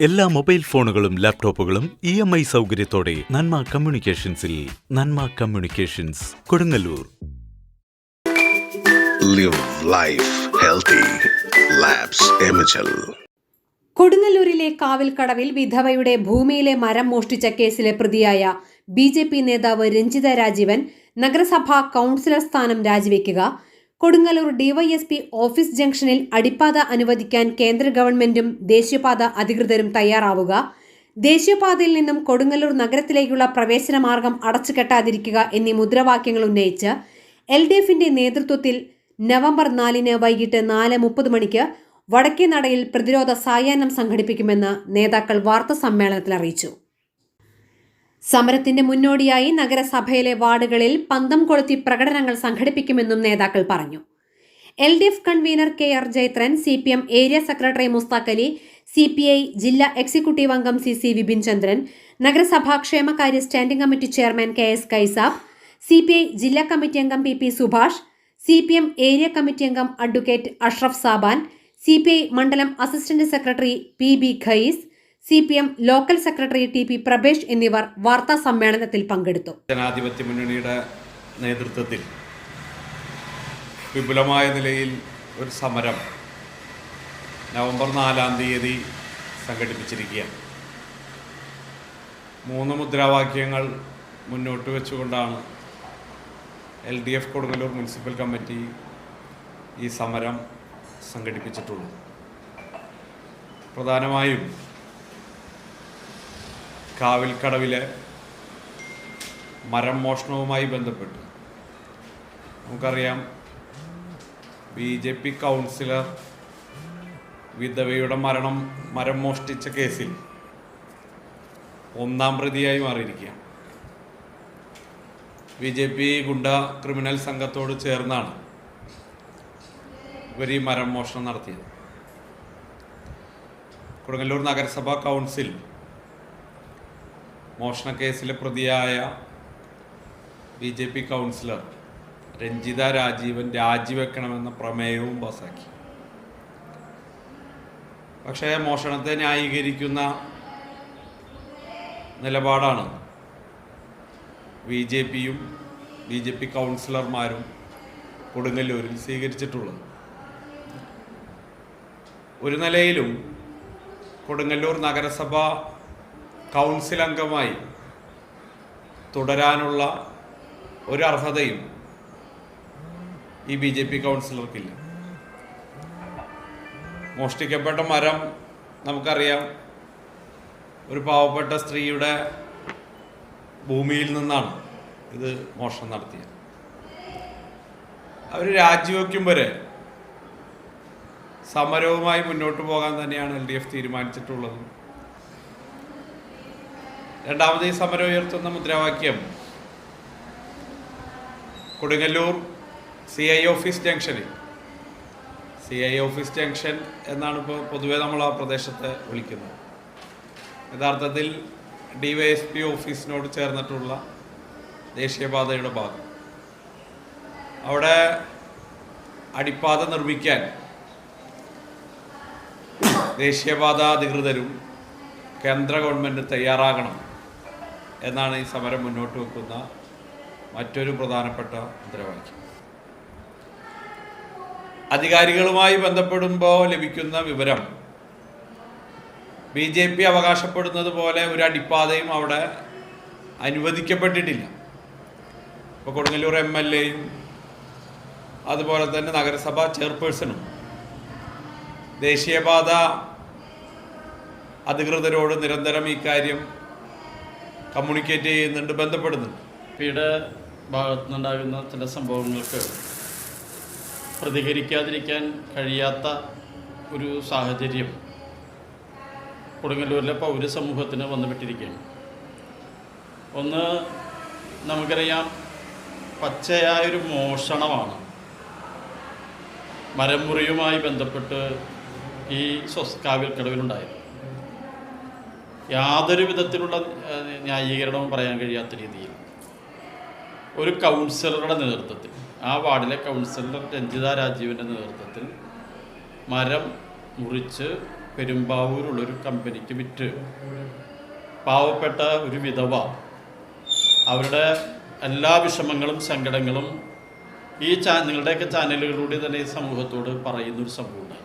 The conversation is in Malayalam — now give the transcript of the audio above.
എല്ലാ മൊബൈൽ ഫോണുകളും ലാപ്ടോപ്പുകളും ഇ എം ഐ സൗകര്യത്തോടെ Nanma കമ്മ്യൂണിക്കേഷൻസിൽ Nanma communications Kodungallur live life healthy. കൊടുങ്ങല്ലൂരിലെ കാവിൽക്കടവിൽ വിധവയുടെ ഭൂമിയിലെ മരം മോഷ്ടിച്ച കേസിലെ പ്രതിയായ ബി ജെ പി നേതാവ് രഞ്ജിത രാജീവൻ നഗരസഭാ കൗൺസിലർ സ്ഥാനം രാജിവെക്കുക കൊടുങ്ങല്ലൂർ ഡിവൈഎസ്പി ഓഫീസ് ജംഗ്ഷനിൽ അടിപ്പാത അനുവദിക്കാൻ കേന്ദ്ര ഗവൺമെന്റും ദേശീയപാത അധികൃതരും തയ്യാറാവുക. ദേശീയപാതയിൽ നിന്നും കൊടുങ്ങല്ലൂർ നഗരത്തിലേക്കുള്ള പ്രവേശന മാർഗം അടച്ചുകെട്ടാതിരിക്കുക എന്നീ മുദ്രാവാക്യങ്ങൾ ഉന്നയിച്ച് എൽ ഡി എഫിന്റെ നേതൃത്വത്തിൽ നവംബർ നാലിന് വൈകിട്ട് നാല് മുപ്പത് മണിക്ക് വടക്കേ നടയിൽ പ്രതിരോധ സായാഹ്നം സംഘടിപ്പിക്കുമെന്ന് നേതാക്കൾ വാർത്താ സമ്മേളനത്തിൽ അറിയിച്ചു. സമരത്തിന്റെ മുന്നോടിയായി നഗരസഭയിലെ വാർഡുകളിൽ പന്തം കൊളുത്തി പ്രകടനങ്ങൾ സംഘടിപ്പിക്കുമെന്നും നേതാക്കൾ പറഞ്ഞു. L D F convener K R Jayathran C P M area secretary Mushtaq Ali C P I ജില്ലാ എക്സിക്യൂട്ടീവ് അംഗം സി സി വിപിൻ ചന്ദ്രൻ നഗരസഭാ ക്ഷേമകാര്യ standing committee chairman K S Kaisab C P I ജില്ലാ കമ്മിറ്റി അംഗം P P Subhash C P M area committee അംഗം advocate Ashraf Saban C P I മണ്ഡലം assistant secretary P B Khayis C P M local secretary T P Prabhesh എന്നിവർ വാർത്താ സമ്മേളനത്തിൽ പങ്കെടുത്തു. ജനാധിപത്യ മുന്നണിയുടെ നേതൃത്വത്തിൽ വിപുലമായ നിലയിൽ ഒരു സമരം നവംബർ നാലാം തീയതി സംഘടിപ്പിച്ചിരിക്കുകയാണ്. മൂന്ന് മുദ്രാവാക്യങ്ങൾ മുന്നോട്ട് വെച്ചുകൊണ്ടാണ് L D F Kodungallur municipal committee ഈ സമരം സംഘടിപ്പിച്ചിട്ടുള്ളത്. പ്രധാനമായും കാവിൽക്കടവിലെ മരം മോഷണവുമായി ബന്ധപ്പെട്ട്. നമുക്കറിയാം ബി ജെ പി കൗൺസിലർ വിധവയുടെ മരണം മരം മോഷ്ടിച്ച കേസിൽ ഒന്നാം പ്രതിയായി മാറിയിരിക്കുകയാണ്. B J P goonda criminal സംഘത്തോട് ചേർന്നാണ് ഇവർ ഈ മരം മോഷണം നടത്തിയത്. കൊടുങ്ങല്ലൂർ നഗരസഭാ കൗൺസിൽ മോഷണക്കേസിലെ പ്രതിയായ B J P councillor Ranjitha Rajeevan രാജിവെക്കണമെന്ന പ്രമേയവും പാസാക്കി. പക്ഷേ മോഷണത്തെ ന്യായീകരിക്കുന്ന നിലപാടാണ് ബി ജെ പിയും ബി ജെ പി കൗൺസിലർമാരും കൊടുങ്ങല്ലൂരിൽ സ്വീകരിച്ചിട്ടുള്ളത്. ഒരു നിലയിലും കൊടുങ്ങല്ലൂർ നഗരസഭ കൗൺസിൽ അംഗമായി തുടരാനുള്ള ഒരു ഈ ബി ജെ പി കൗൺസിലർക്കില്ല. മോഷ്ടിക്കപ്പെട്ട മരം നമുക്കറിയാം ഒരു പാവപ്പെട്ട സ്ത്രീയുടെ ഭൂമിയിൽ നിന്നാണ് ഇത് മോഷണം നടത്തിയത്. അവർ രാജിവെക്കും വരെ സമരവുമായി മുന്നോട്ട് പോകാൻ തന്നെയാണ് എൽ ഡി എഫ് തീരുമാനിച്ചിട്ടുള്ളത്. രണ്ടാമത് ഈ സമരം ഉയർത്തുന്ന മുദ്രാവാക്യം. കൊടുങ്ങല്ലൂർ സി ഐ ഓഫീസ് ജംഗ്ഷനിൽ. സി ഐ ഓഫീസ് ജംഗ്ഷൻ എന്നാണ് ഇപ്പോൾ പൊതുവെ നമ്മൾ ആ പ്രദേശത്തെ വിളിക്കുന്നത്. യഥാർത്ഥത്തിൽ ഡി വൈ എസ് പി ഓഫീസിനോട് ചേർന്നിട്ടുള്ള ദേശീയപാതയുടെ ഭാഗം. അവിടെ അടിപ്പാത നിർമ്മിക്കാൻ ദേശീയപാത അധികൃതരും കേന്ദ്ര ഗവൺമെന്റ് തയ്യാറാകണം. എന്നാണ് ഈ സമരം മുന്നോട്ട് വെക്കുന്ന മറ്റൊരു പ്രധാനപ്പെട്ട മുദ്രാവാക്യം. അധികാരികളുമായി ബന്ധപ്പെടുമ്പോൾ ലഭിക്കുന്ന വിവരം ബി ജെ പി അവകാശപ്പെടുന്നത് പോലെ ഒരു അടിപ്പാതയും അവിടെ അനുവദിക്കപ്പെട്ടിട്ടില്ല. ഇപ്പോൾ കൊടുങ്ങല്ലൂർ എം എൽ എയും അതുപോലെ തന്നെ നഗരസഭാ ചെയർപേഴ്സണും ദേശീയപാത അധികൃതരോട് നിരന്തരം ഇക്കാര്യം കാര്യം കമ്മ്യൂണിക്കേറ്റ് ചെയ്യുന്നുണ്ട് ബന്ധപ്പെടുന്നുണ്ട്. പിയുടെ ഭാഗത്തുനിന്നുണ്ടാകുന്ന ചില സംഭവങ്ങൾക്ക് പ്രതികരിക്കാതിരിക്കാൻ കഴിയാത്ത ഒരു സാഹചര്യം കൊടുങ്ങല്ലൂരിലെ പൗരസമൂഹത്തിന് വന്നുപെട്ടിരിക്കുകയാണ്. ഒന്ന് നമുക്കറിയാം പച്ചയായൊരു മോഷണമാണ് മരമുറിയുമായി ബന്ധപ്പെട്ട് ഈ സ്വസ് കാവ്യക്കടവിലുണ്ടായത് യാതൊരു വിധത്തിലുള്ള ന്യായീകരണവും പറയാൻ കഴിയാത്ത രീതിയിൽ. ഒരു കൗൺസിലറുടെ നേതൃത്വത്തിൽ ആ വാർഡിലെ കൗൺസിലർ രഞ്ജിത രാജീവിന്റെ നേതൃത്വത്തിൽ മരം മുറിച്ച് പെരുമ്പാവൂരുള്ളൊരു കമ്പനിക്ക് വിറ്റ്. പാവപ്പെട്ട ഒരു വിധവ അവരുടെ എല്ലാ വിഷമങ്ങളും സങ്കടങ്ങളും ഈ ചാ നിങ്ങളുടെയൊക്കെ ചാനലുകളിലൂടെ തന്നെ ഈ സമൂഹത്തോട് പറയുന്നൊരു സംഭവമുണ്ട്